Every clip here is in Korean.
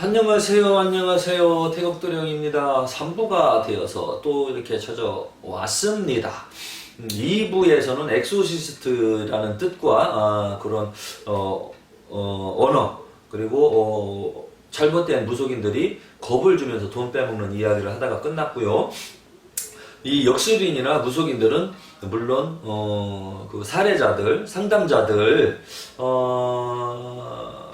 안녕하세요, 안녕하세요. 태국도령입니다. 3부가 되어서 또 이렇게 찾아왔습니다. 2부에서는 엑소시스트라는 뜻과 아, 그런 어, 어, 언어 그리고 어, 잘못된 무속인들이 겁을 주면서 돈 빼먹는 이야기를 하다가 끝났고요. 이 역술인이나 무속인들은 물론 어, 그 사례자들, 상담자들 어,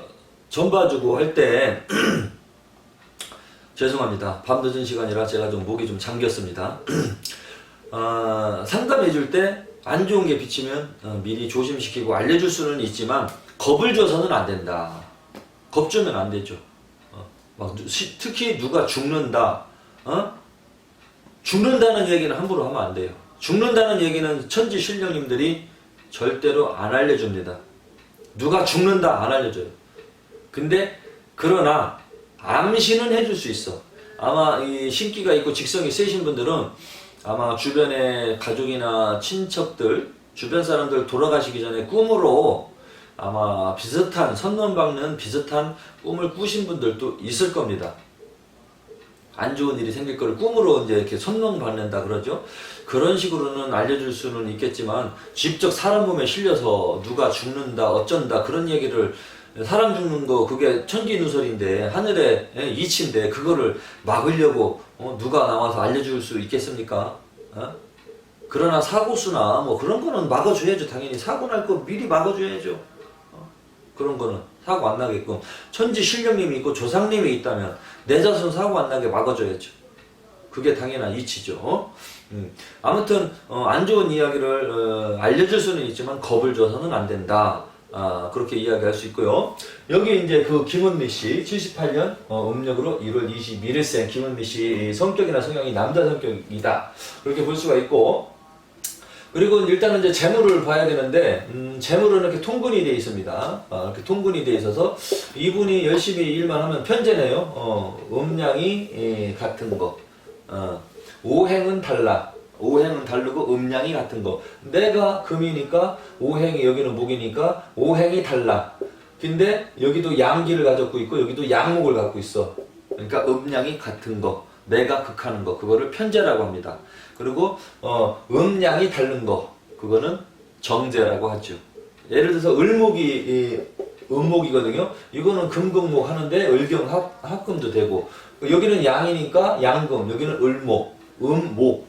전 봐주고 할 때 죄송합니다. 밤 늦은 시간이라 제가 좀 목이 좀 잠겼습니다. 어, 상담해 줄 때 안 좋은 게 비치면 어, 미리 조심시키고 알려줄 수는 있지만 겁을 줘서는 안 된다. 겁 주면 안 되죠. 어, 막 특히 누가 죽는다. 어? 죽는다는 얘기는 함부로 하면 안 돼요. 죽는다는 얘기는 천지 신령님들이 절대로 안 알려줍니다. 누가 죽는다 안 알려줘요. 근데 그러나 암시는 해줄 수 있어. 아마 이 신기가 있고 직성이 세신 분들은 아마 주변에 가족이나 친척들, 주변 사람들 돌아가시기 전에 꿈으로 아마 비슷한 선놈 박는 비슷한 꿈을 꾸신 분들도 있을 겁니다. 안 좋은 일이 생길 거를 꿈으로 이제 이렇게 선동 받는다 그러죠. 그런 식으로는 알려줄 수는 있겠지만 직접 사람 몸에 실려서 누가 죽는다 어쩐다 그런 얘기를 사람 죽는 거 그게 천기누설인데 하늘의 예, 이치인데 그거를 막으려고 어, 누가 나와서 알려줄 수 있겠습니까? 어? 그러나 사고수나 뭐 그런 거는 막아줘야죠 당연히 사고 날 거 미리 막아줘야죠. 그런 거는 사고 안 나게끔 천지 신령님이 있고 조상님이 있다면 내 자손 사고 안 나게 막아줘야죠. 그게 당연한 이치죠. 음. 아무튼 어, 안 좋은 이야기를 어, 알려줄 수는 있지만 겁을 줘서는 안 된다. 아, 그렇게 이야기할 수 있고요. 여기 이제 그 김은미 씨, 78년 어, 음력으로 1월 21일생 김은미 씨 성격이나 성향이 남자 성격이다. 그렇게 볼 수가 있고 그리고 일단은 이제 재물을 봐야 되는데 음, 재물은 이렇게 통근이 돼 있습니다. 아, 이렇게 통근이 돼 있어서 이분이 열심히 일만 하면 편제네요. 어, 음량이 예, 같은 거. 어, 오행은 달라. 오행은 다르고 음량이 같은 거. 내가 금이니까 오행이 여기는 목이니까 오행이 달라. 근데 여기도 양기를 가졌고 있고 여기도 양목을 갖고 있어. 그러니까 음량이 같은 거. 내가 극하는 거. 그거를 편제라고 합니다. 그리고 어, 음량이 다른 거. 그거는 정제라고 하죠. 예를 들어서 을목이 이, 음목이거든요. 이거는 금금목 하는데 을경 합, 합금도 되고 여기는 양이니까 양금, 여기는 을목, 음목,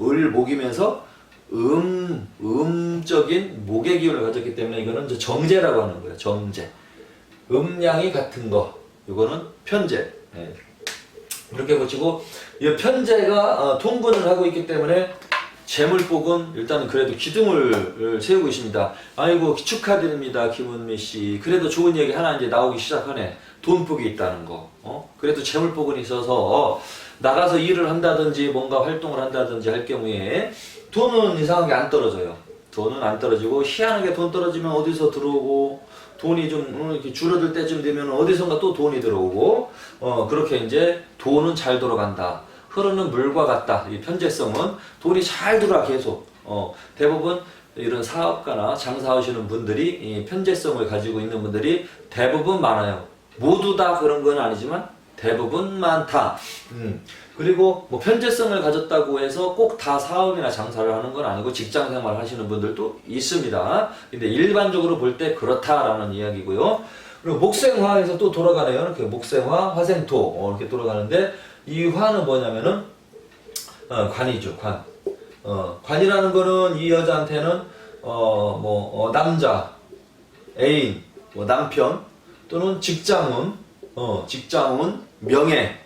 을목이면서 음, 음적인 목의 기운을 가졌기 때문에 이거는 정제라고 하는 거예요. 정제. 음량이 같은 거. 이거는 편제. 예. 이렇게 보시고 이 편제가 어, 통근을 하고 있기 때문에 재물복은 일단은 그래도 기둥을 세우고 있습니다. 아이고 축하드립니다 김은미 씨. 그래도 좋은 얘기 하나 이제 나오기 시작하네. 돈복이 있다는 거. 어? 그래도 재물복은 있어서 어, 나가서 일을 한다든지 뭔가 활동을 한다든지 할 경우에 돈은 이상하게 안 떨어져요. 돈은 안 떨어지고 희한하게 돈 떨어지면 어디서 들어오고 돈이 좀 어, 이렇게 줄어들 때쯤 되면 어디선가 또 돈이 들어오고 어 그렇게 이제 돈은 잘 돌아간다. 흐르는 물과 같다. 이 편제성은 돈이 잘 들어와 계속. 어 대부분 이런 사업가나 장사하시는 분들이 이 편제성을 가지고 있는 분들이 대부분 많아요. 모두 다 그런 건 아니지만 대부분 많다. 음. 그리고 뭐 편제성을 가졌다고 해서 꼭 다 사업이나 장사를 하는 건 아니고 직장 생활 하시는 분들도 있습니다. 근데 일반적으로 볼 때 그렇다라는 이야기고요. 그리고 목생화에서 또 돌아가네요. 이렇게 목생화, 화생토 어, 이렇게 돌아가는데 이 화는 뭐냐면은 어, 관이죠. 관. 어, 관이라는 거는 이 여자한테는 어, 뭐 어, 남자, 애인, 뭐 남편 또는 직장운, 어, 직장운, 명예,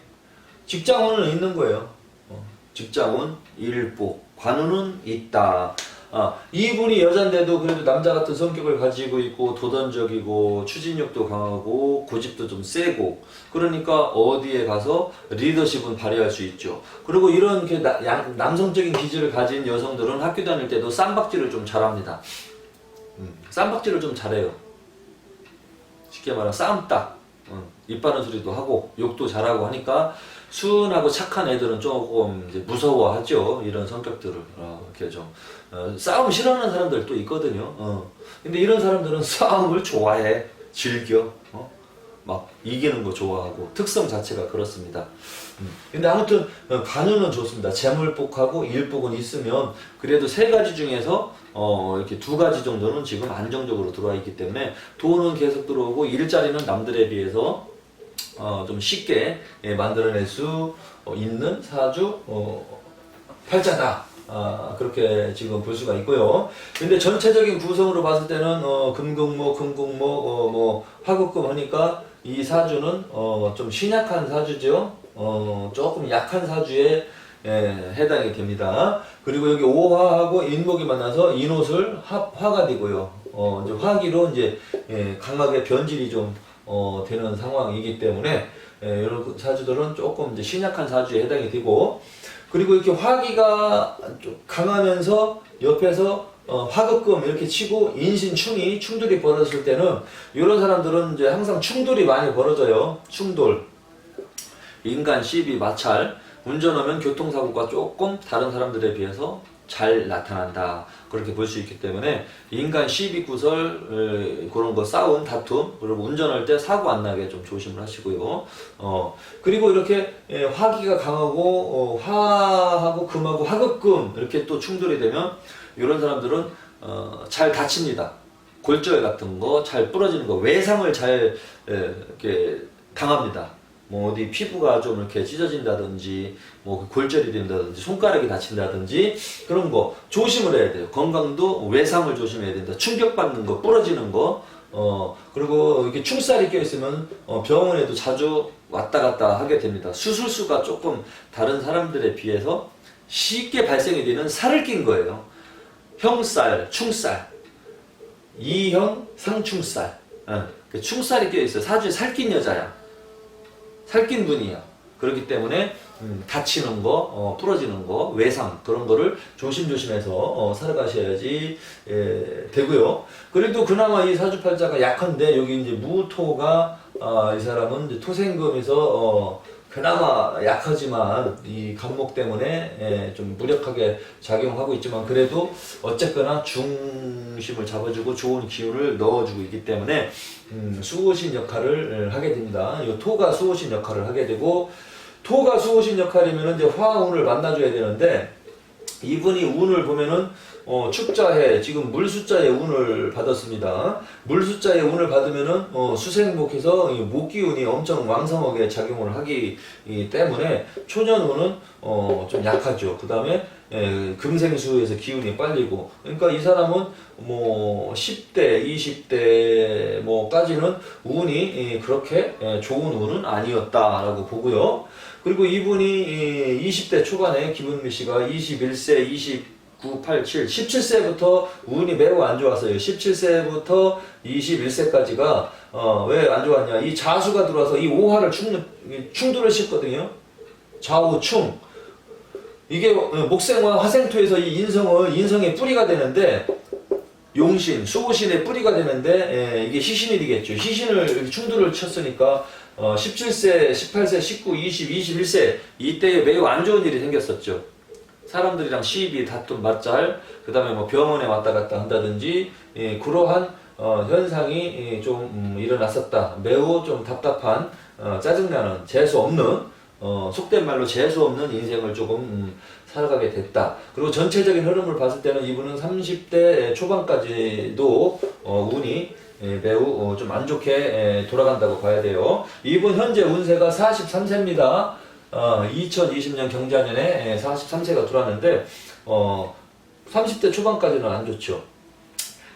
직장운은 있는 거예요. 어, 직장운, 일복, 관운은 있다. 아, 이분이 여잔데도 그래도 남자 같은 성격을 가지고 있고 도전적이고 추진력도 강하고 고집도 좀 세고 그러니까 어디에 가서 리더십은 발휘할 수 있죠. 그리고 이런 게 나- 양- 남성적인 기질을 가진 여성들은 학교 다닐 때도 쌈박질을 좀 잘합니다. 음, 쌈박질을 좀 잘해요. 쉽게 말하면 쌈딱 응, 입 바른 소리도 하고 욕도 잘하고 하니까 순하고 착한 애들은 조금 이제 무서워하죠. 이런 성격들을 어, 이렇게 좀 어, 싸움 싫어하는 사람들 또 있거든요. 어. 근데 이런 사람들은 싸움을 좋아해, 즐겨. 어? 막 이기는 거 좋아하고 특성 자체가 그렇습니다. 음. 근데 아무튼 어, 간운은 좋습니다. 재물복하고 일복은 있으면 그래도 세 가지 중에서 어 이렇게 두 가지 정도는 지금 안정적으로 들어와 있기 때문에 돈은 계속 들어오고 일자리는 남들에 비해서 어 좀 쉽게 예, 만들어낼 수 어, 있는 사주 어, 팔자다. 아, 그렇게 지금 볼 수가 있고요. 근데 전체적인 구성으로 봤을 때는 어, 금금목, 금국목, 어, 뭐 화국금 하니까 이 사주는 어, 좀 신약한 사주죠. 어, 조금 약한 사주에 예, 해당이 됩니다. 그리고 여기 오화하고 인목이 만나서 인옷을 합, 화가 되고요. 어, 이제 화기로 이제 예, 강하게 변질이 좀 어, 되는 상황이기 때문에 예, 이런 사주들은 조금 이제 신약한 사주에 해당이 되고 그리고 이렇게 화기가 좀 강하면서 옆에서 어, 화급금 이렇게 치고 인신충이 충돌이 벌어졌을 때는 이런 사람들은 이제 항상 충돌이 많이 벌어져요. 충돌. 인간 시비 마찰 운전하면 교통사고가 조금 다른 사람들에 비해서 잘 나타난다. 그렇게 볼 수 있기 때문에 인간 시비 구설 에, 그런 거 싸움 다툼 그리고 운전할 때 사고 안 나게 좀 조심을 하시고요. 어 그리고 이렇게 에, 화기가 강하고 어, 화하고 금하고 화급금 이렇게 또 충돌이 되면 이런 사람들은 어, 잘 다칩니다. 골절 같은 거 잘 부러지는 거 외상을 잘 에, 이렇게 당합니다. 뭐 어디 피부가 좀 이렇게 찢어진다든지 뭐 골절이 된다든지 손가락이 다친다든지 그런 거 조심을 해야 돼요. 건강도 외상을 조심해야 된다. 충격받는 거, 부러지는 거, 어 그리고 이렇게 충살이 껴 있으면 어, 병원에도 자주 왔다 갔다 하게 됩니다. 수술 수가 조금 다른 사람들에 비해서 쉽게 발생이 되는 살을 낀 거예요. 형살, 충살, 이형 상충살. 어, 그 충살이 껴 있어요. 사주에 살낀 여자야. 살낀 분이야. 그렇기 때문에 음, 다치는 거, 어, 부러지는 거, 외상 그런 거를 조심조심해서 어, 살아가셔야지 예, 되고요. 그래도 그나마 이 사주팔자가 약한데 여기 이제 무토가 아, 이 사람은 토생금에서 어, 그나마 약하지만 이 간목 때문에 예, 좀 무력하게 작용하고 있지만 그래도 어쨌거나 중심을 잡아주고 좋은 기운을 넣어주고 있기 때문에 음, 수호신 역할을 하게 됩니다. 이 토가 수호신 역할을 하게 되고 토가 수호신 역할이면 이제 화운을 만나줘야 되는데 이분이 운을 보면은 어, 축자해 지금 물 숫자의 운을 받았습니다. 물 숫자의 운을 받으면은 어, 수생목해서 이 목기운이 엄청 왕성하게 작용을 하기 이 때문에 초년 운은 어, 좀 약하죠. 그 다음에 금생수에서 기운이 빨리고 그러니까 이 사람은 뭐 10대, 20대 뭐까지는 운이 이, 그렇게 예, 좋은 운은 아니었다라고 보고요. 그리고 이분이 이 20대 초반에 김은미 씨가 21세, 29, 8, 7, 17세부터 운이 매우 안 좋았어요. 17세부터 21세까지가 어, 왜 안 좋았냐? 이 자수가 들어와서 이 오화를 충, 충돌을 싣거든요. 좌우 충. 이게 어, 목생과 화생토에서 이 인성을 인성의 뿌리가 되는데 용신, 수호신의 뿌리가 되는데 예, 이게 희신이 되겠죠. 희신을 충돌을 쳤으니까 어, 17세, 18세, 19, 20, 21세 이때에 매우 안 좋은 일이 생겼었죠. 사람들이랑 시비, 다툼, 맞잘, 그 다음에 뭐 병원에 왔다 갔다 한다든지 예, 그러한 어, 현상이 예, 좀 음, 일어났었다. 매우 좀 답답한 어, 짜증나는 재수 없는 어, 속된 말로 재수 없는 인생을 조금 음, 살아가게 됐다. 그리고 전체적인 흐름을 봤을 때는 이분은 30대 초반까지도 어, 운이 예, 매우 어, 좀 안 좋게 예, 돌아간다고 봐야 돼요. 이분 현재 운세가 43세입니다. 어, 2020년 경자년에 예, 43세가 들어왔는데 어, 30대 초반까지는 안 좋죠.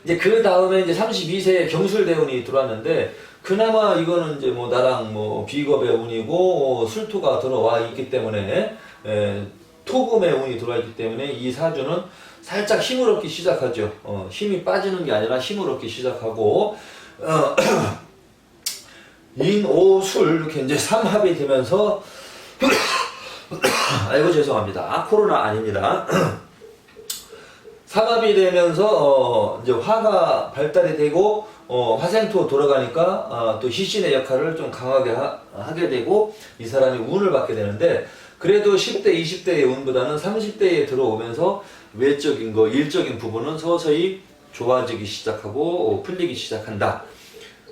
이제 그 다음에 이제 32세에 경술대운이 들어왔는데 그나마 이거는 이제 뭐 나랑 뭐 비겁의 운이고 어, 술토가 들어와 있기 때문에 에, 토금의 운이 들어와 있기 때문에 이 사주는 살짝 힘을 얻기 시작하죠. 어, 힘이 빠지는 게 아니라 힘을 얻기 시작하고 어, 인오술 이렇게 이제 삼합이 되면서 아이고 죄송합니다. 코로나 아닙니다. 삼합이 되면서 어, 이제 화가 발달이 되고 어, 화생토 돌아가니까 아, 또 희신의 역할을 좀 강하게 하, 게 되고 이 사람이 운을 받게 되는데 그래도 10대, 20대의 운보다는 30대에 들어오면서 외적인 거, 일적인 부분은 서서히 좋아지기 시작하고 어, 풀리기 시작한다.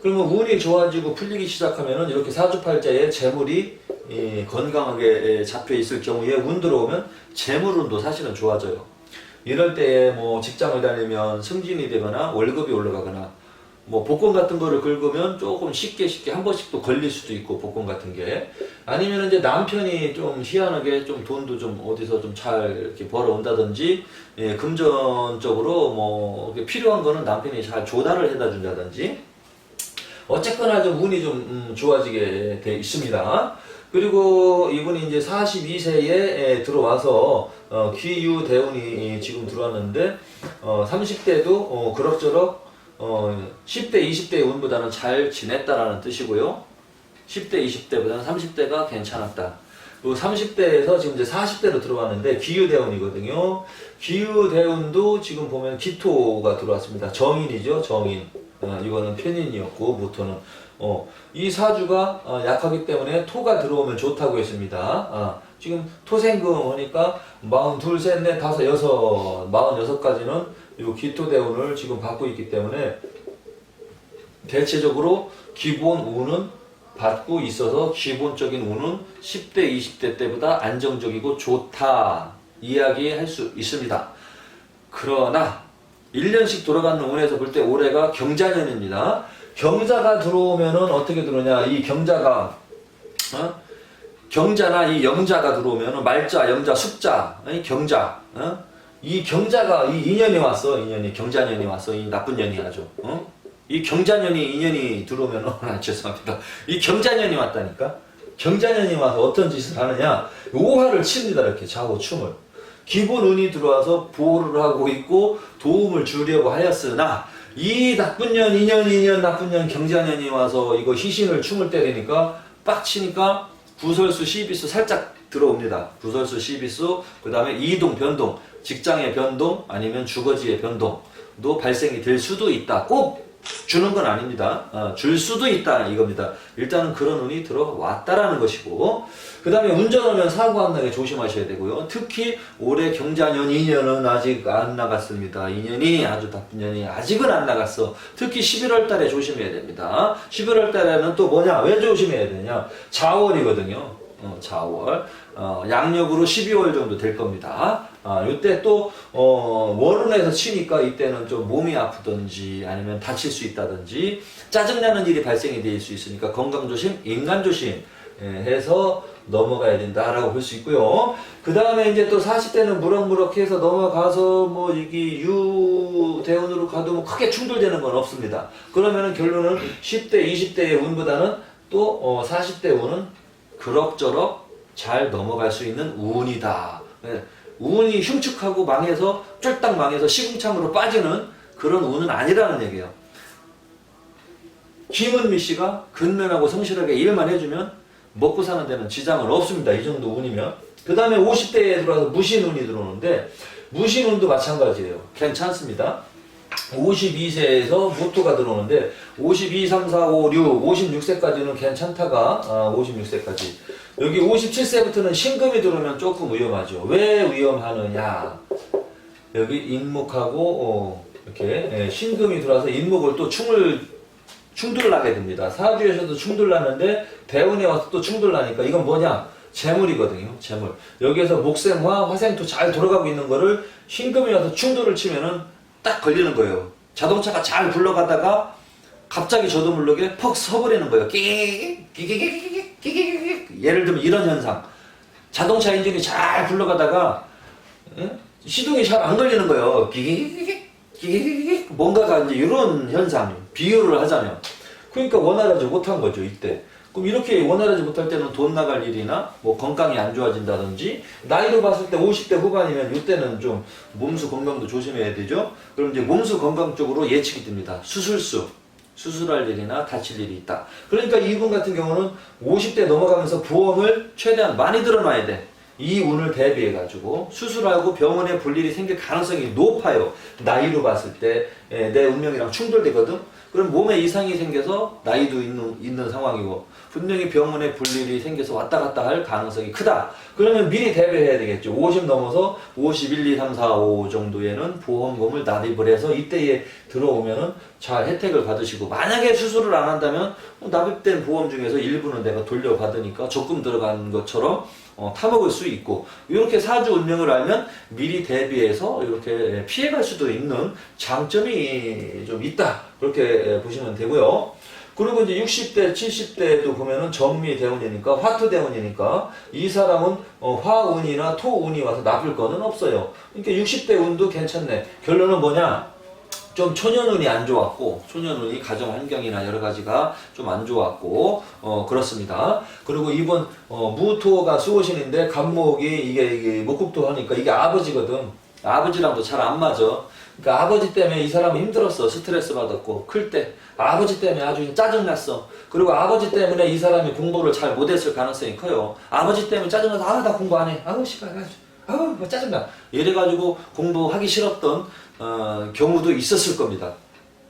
그러면 운이 좋아지고 풀리기 시작하면은 이렇게 사주팔자에 재물이 예, 건강하게 예, 잡혀 있을 경우에 운 들어오면 재물운도 사실은 좋아져요. 이럴 때에 뭐 직장을 다니면 승진이 되거나 월급이 올라가거나 뭐 복권 같은 거를 긁으면 조금 쉽게 쉽게 한 번씩 또 걸릴 수도 있고 복권 같은 게 아니면 이제 남편이 좀 희한하게 좀 돈도 좀 어디서 좀 잘 이렇게 벌어온다든지 예, 금전적으로 뭐 필요한 거는 남편이 잘 조달을 해다 준다든지 어쨌거나 좀 운이 좀 음, 좋아지게 돼 있습니다. 그리고 이분이 이제 42세에 들어와서 어, 기유 대운이 지금 들어왔는데 어, 30대도 어, 그럭저럭 어, 10대, 20대의 운보다는 잘 지냈다라는 뜻이고요. 10대, 20대보다는 30대가 괜찮았다. 그리고 30대에서 지금 이제 40대로 들어왔는데 기유대운이거든요. 기유대운도 지금 보면 기토가 들어왔습니다. 정인이죠, 정인. 어, 이거는 편인이었고 모토는 어, 이 사주가 어, 약하기 때문에 토가 들어오면 좋다고 했습니다. 아, 지금 토생금 오니까 42, 셋, 넷, 다섯, 여섯, 46까지는 이 기토대운을 지금 받고 있기 때문에 대체적으로 기본 운은 받고 있어서 기본적인 운은 10대, 20대 때보다 안정적이고 좋다 이야기할 수 있습니다. 그러나 1년씩 돌아가는 운에서 볼 때 올해가 경자년입니다. 경자가 들어오면은 어떻게 들어오냐? 이 경자가 어? 경자나 이 영자가 들어오면은 말자, 영자, 숙자, 이 경자, 어? 이 경자가 이 인연이 왔어, 인연이 경자년이 왔어, 이 나쁜 년이 아주, 어? 이 경자년이 인연이 들어오면은 아, 죄송합니다. 이 경자년이 왔다니까. 경자년이 와서 어떤 짓을 하느냐? 오화를 칩니다 이렇게 좌우 춤을. 기본 운이 들어와서 보호를 하고 있고 도움을 주려고 하였으나 이 나쁜 년, 2년, 2년 나쁜 년 경자년이 와서 이거 희신을 춤을 때리니까 빡치니까 구설수, 시비수 살짝 들어옵니다. 구설수, 시비수, 그 다음에 이동, 변동, 직장의 변동 아니면 주거지의 변동도 발생이 될 수도 있다. 꼭 주는 건 아닙니다. 어, 줄 수도 있다 이겁니다. 일단은 그런 운이 들어왔다라는 것이고 그 다음에 운전하면 사고 안 나게 조심하셔야 되고요. 특히 올해 경자년 2년은 아직 안 나갔습니다. 2년이 아주 나쁜 년이 아직은 안 나갔어. 특히 11월 달에 조심해야 됩니다. 11월 달에는 또 뭐냐? 왜 조심해야 되냐? 자월이거든요. 어, 자월. 어, 양력으로 12월 정도 될 겁니다. 아, 이때 또, 어, 월운에서 치니까 이때는 좀 몸이 아프든지 아니면 다칠 수 있다든지 짜증나는 일이 발생이 될 수 있으니까 건강 조심, 인간 조심 예, 해서 넘어가야 된다라고 볼 수 있고요. 그 다음에 이제 또 40대는 무럭무럭해서 넘어가서 뭐 이게 유대운으로 가도 뭐 크게 충돌되는 건 없습니다. 그러면은 결론은 10대, 20대의 운보다는 또 어, 40대 운은 그럭저럭 잘 넘어갈 수 있는 운이다. 예, 운이 흉측하고 망해서 쫄딱 망해서 시궁창으로 빠지는 그런 운은 아니라는 얘기예요. 김은미 씨가 근면하고 성실하게 일만 해주면 먹고 사는 데는 지장은 없습니다. 이 정도 운이면. 그 다음에 50대에 들어와서 무신운이 들어오는데 무신운도 마찬가지예요. 괜찮습니다. 52세에서 모토가 들어오는데 52, 3, 4, 5, 6, 56세까지는 괜찮다가 아, 56세까지 여기 57세부터는 신금이 들어오면 조금 위험하죠. 왜 위험하느냐? 여기 인목하고 어, 이렇게 예, 신금이 들어와서 인목을 또 충을 충돌나게 됩니다. 사주에서도 충돌나는데 대운에 와서 또 충돌나니까 이건 뭐냐? 재물이거든요. 재물. 여기에서 목생화, 화생토 잘 돌아가고 있는 거를 신금이 와서 충돌을 치면은 딱 걸리는 거예요. 자동차가 잘 굴러가다가 갑자기 저도 모르게 퍽 서버리는 거예요. 끼기기기 기기기기기기기 예를 들면 이런 현상. 자동차 엔진이 잘 굴러가다가 예? 시동이 잘 안 걸리는 거예요. 끼기기기 뭔가가 이제 이런 현상 비유를 하자면 그러니까 원활하지 못한 거죠 이때. 그럼 이렇게 원활하지 못할 때는 돈 나갈 일이나 뭐 건강이 안 좋아진다든지 나이로 봤을 때 50대 후반이면 이때는 좀 몸수 건강도 조심해야 되죠. 그럼 이제 몸수 건강 쪽으로 예측이 됩니다. 수술수 수술할 일이나 다칠 일이 있다. 그러니까 이분 같은 경우는 50대 넘어가면서 보험을 최대한 많이 들어놔야 돼. 이 운을 대비해 가지고 수술하고 병원에 볼 일이 생길 가능성이 높아요. 나이로 봤을 때 내 운명이랑 충돌되거든. 그럼 몸에 이상이 생겨서 나이도 있는, 있는 상황이고 분명히 병원에 볼 일이 생겨서 왔다 갔다 할 가능성이 크다. 그러면 미리 대비해야 되겠죠. 50 넘어서 51, 2, 3, 4, 5 정도에는 보험금을 납입을 해서 이때에 들어오면은 잘 혜택을 받으시고 만약에 수술을 안 한다면 뭐 납입된 보험 중에서 일부는 내가 돌려받으니까 적금 들어간 것처럼 어, 타먹을 수 있고 이렇게 사주 운명을 알면 미리 대비해서 이렇게 피해갈 수도 있는 장점이 좀 있다 그렇게 보시면 되고요. 그리고 이제 60대, 70대도 보면은 전미 대운이니까 화투 대운이니까 이 사람은 어, 화운이나 토운이 와서 나쁠 거는 없어요. 그러니까 60대 운도 괜찮네. 결론은 뭐냐? 좀 초년운이 안 좋았고 초년운이 가정 환경이나 여러 가지가 좀 안 좋았고 어 그렇습니다. 그리고 이번 어 무토가 수호신인데 간목이 이게, 이게 목국토 하니까 이게 아버지거든. 아버지랑도 잘 안 맞아. 그러니까 아버지 때문에 이 사람은 힘들었어. 스트레스 받았고 클 때 아버지 때문에 아주 짜증 났어. 그리고 아버지 때문에 이 사람이 공부를 잘 못했을 가능성이 커요. 아버지 때문에 짜증 나서 아나 공부 안 해. 아우 씨발 아우 뭐 짜증나. 이래가지고 공부하기 싫었던 어, 경우도 있었을 겁니다.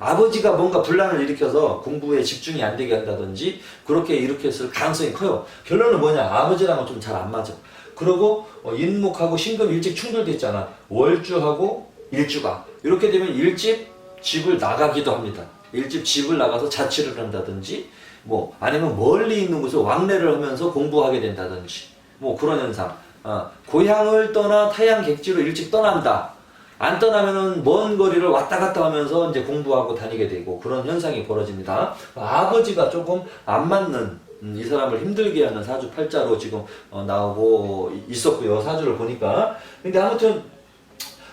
아버지가 뭔가 분란을 일으켜서 공부에 집중이 안 되게 한다든지 그렇게 일으켰을 가능성이 커요. 결론은 뭐냐? 아버지랑은 좀 잘 안 맞아. 그리고 어, 인목하고 신금 일찍 충돌됐잖아. 월주하고 일주가 이렇게 되면 일집 집을 나가기도 합니다. 일집 집을 나가서 자취를 한다든지 뭐 아니면 멀리 있는 곳에 왕래를 하면서 공부하게 된다든지 뭐 그런 현상. 어, 고향을 떠나 타양 객지로 일찍 떠난다. 안 떠나면은 먼 거리를 왔다 갔다 하면서 이제 공부하고 다니게 되고 그런 현상이 벌어집니다. 아버지가 조금 안 맞는 음, 이 사람을 힘들게 하는 사주 팔자로 지금 어, 나오고 있었고요. 사주를 보니까. 근데 아무튼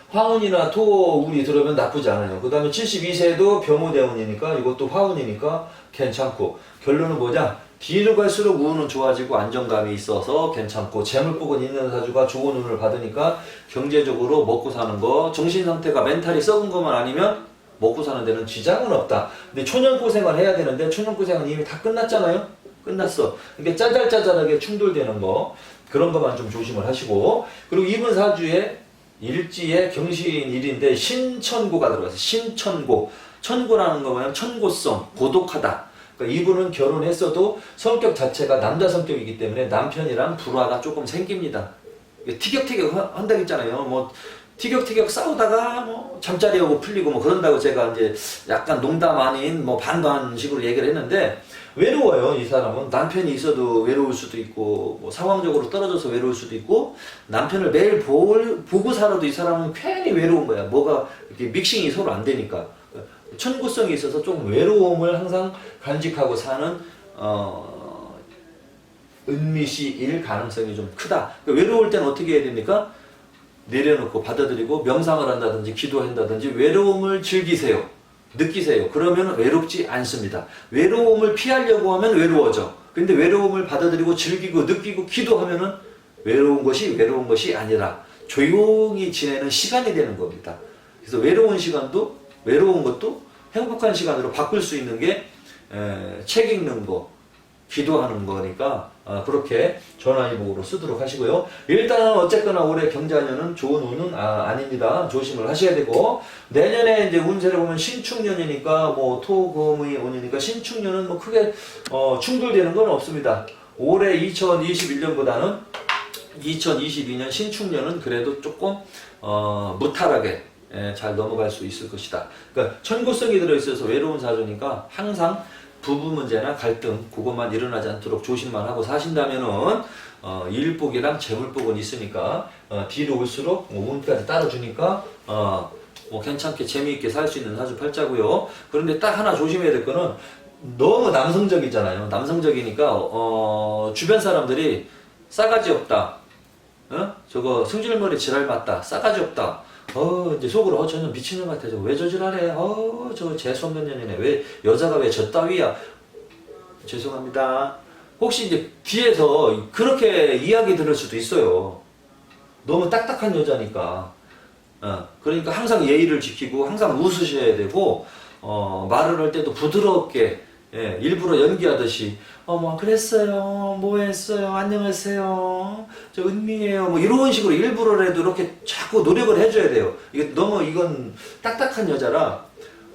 화운이나 토운이 들어오면 나쁘지 않아요. 그 다음에 72세도 병호대운이니까 이것도 화운이니까 괜찮고 결론은 뭐냐? 뒤로 갈수록 운은 좋아지고 안정감이 있어서 괜찮고 재물복은 있는 사주가 좋은 운을 받으니까 경제적으로 먹고 사는 거 정신 상태가 멘탈이 썩은 것만 아니면 먹고 사는 데는 지장은 없다. 근데 초년 고생을 해야 되는데 초년 고생은 이미 다 끝났잖아요. 끝났어. 이게 짜잘짜잘하게 충돌되는 거 그런 것만 좀 조심을 하시고 그리고 이분 사주에 일지의 경신 일인데 신천고가 들어가서 신천고 천고라는 거 뭐냐면 천고성 고독하다. 그러니까 이분은 결혼했어도 성격 자체가 남자 성격이기 때문에 남편이랑 불화가 조금 생깁니다. 티격태격 하- 한다고 했잖아요. 뭐 티격태격 싸우다가 뭐 잠자리 하고 풀리고 뭐 그런다고 제가 이제 약간 농담 아닌 뭐 반반식으로 얘기를 했는데 외로워요 이 사람은 남편이 있어도 외로울 수도 있고 뭐 상황적으로 떨어져서 외로울 수도 있고 남편을 매일 볼, 보고 살아도 이 사람은 괜히 외로운 거야 뭐가 이렇게 믹싱이 서로 안 되니까 천구성이 있어서 좀 외로움을 항상 간직하고 사는 어, 은미시일 가능성이 좀 크다. 그러니까 외로울 때는 어떻게 해야 됩니까? 내려놓고 받아들이고 명상을 한다든지 기도한다든지 외로움을 즐기세요. 느끼세요. 그러면 외롭지 않습니다. 외로움을 피하려고 하면 외로워져. 근데 외로움을 받아들이고 즐기고 느끼고 기도하면은 외로운 것이 외로운 것이 아니라 조용히 지내는 시간이 되는 겁니다. 그래서 외로운 시간도 외로운 것도 행복한 시간으로 바꿀 수 있는 게 에, 책 읽는 거, 기도하는 거니까 아, 그렇게 전화위복으로 쓰도록 하시고요. 일단은 어쨌거나 올해 경자년은 좋은 운은 아, 아닙니다. 조심을 하셔야 되고 내년에 이제 운세를 보면 신축년이니까 뭐 토금의 운이니까 신축년은 뭐 크게 어, 충돌되는 건 없습니다. 올해 2021년보다는 2022년 신축년은 그래도 조금 어, 무탈하게 예, 잘 넘어갈 수 있을 것이다. 그러니까 천고성이 들어있어서 외로운 사주니까 항상 부부 문제나 갈등 그것만 일어나지 않도록 조심만 하고 사신다면은 어, 일복이랑 재물복은 있으니까 어, 뒤로 올수록 뭐 운까지 따라주니까 어, 뭐 괜찮게 재미있게 살 수 있는 사주 팔자고요. 그런데 딱 하나 조심해야 될 거는 너무 남성적이잖아요. 남성적이니까 어, 주변 사람들이 싸가지 없다. 어? 저거 승질머리 지랄 맞다. 싸가지 없다. 어, 이제 속으로, 어, 저는 미친놈 같아. 저왜 저질하래? 어, 저 재수 없는 년이네. 왜, 여자가 왜 저 따위야? 죄송합니다. 혹시 이제 뒤에서 그렇게 이야기 들을 수도 있어요. 너무 딱딱한 여자니까. 어, 그러니까 항상 예의를 지키고 항상 웃으셔야 되고, 어, 말을 할 때도 부드럽게 예, 일부러 연기하듯이 어뭐 그랬어요. 뭐 했어요? 안녕하세요. 저 은미예요. 뭐 이런 식으로 일부러라도 이렇게 자꾸 노력을 해줘야 돼요. 이게 너무 이건 딱딱한 여자라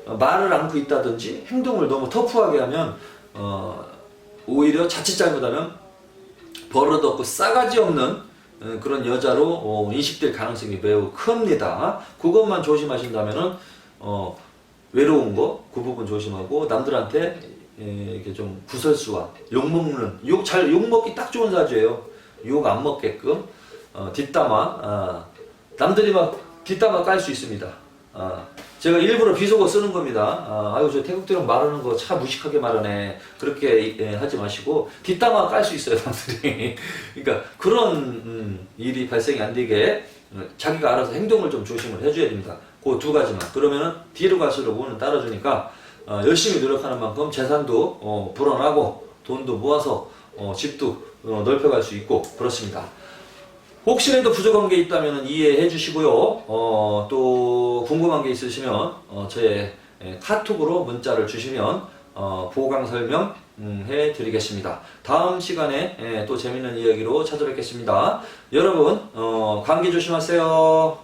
어, 말을 안고 있다든지 행동을 너무 터프하게 하면 어, 오히려 자칫 잘못하면 버릇 없고 싸가지 없는 어, 그런 여자로 어, 인식될 가능성이 매우 큽니다. 그것만 조심하신다면은 어, 외로운 거 그 부분 조심하고 남들한테 에, 이렇게 좀 구설수와 욕 먹는 욕 잘 욕 먹기 딱 좋은 사주예요. 욕 안 먹게끔 어, 뒷담화 아, 남들이 막 뒷담화 깔 수 있습니다. 아, 제가 일부러 비속어 쓰는 겁니다. 아, 아유 저 태국들은 말하는 거 참 무식하게 말하네. 그렇게 예, 하지 마시고 뒷담화 깔 수 있어요 남들이. 그러니까 그런 음, 일이 발생이 안 되게 어, 자기가 알아서 행동을 좀 조심을 해줘야 됩니다. 그 두 가지만. 그러면은 뒤로 갈수록 운은 따라주니까 어, 열심히 노력하는 만큼 재산도 어, 불어나고 돈도 모아서 어, 집도 어, 넓혀갈 수 있고 그렇습니다. 혹시라도 부족한 게 있다면 이해해 주시고요. 어, 또 궁금한 게 있으시면 어, 저의 에, 카톡으로 문자를 주시면 어, 보강 설명 음, 해 드리겠습니다. 다음 시간에 에, 또 재밌는 이야기로 찾아뵙겠습니다. 여러분 어, 감기 조심하세요.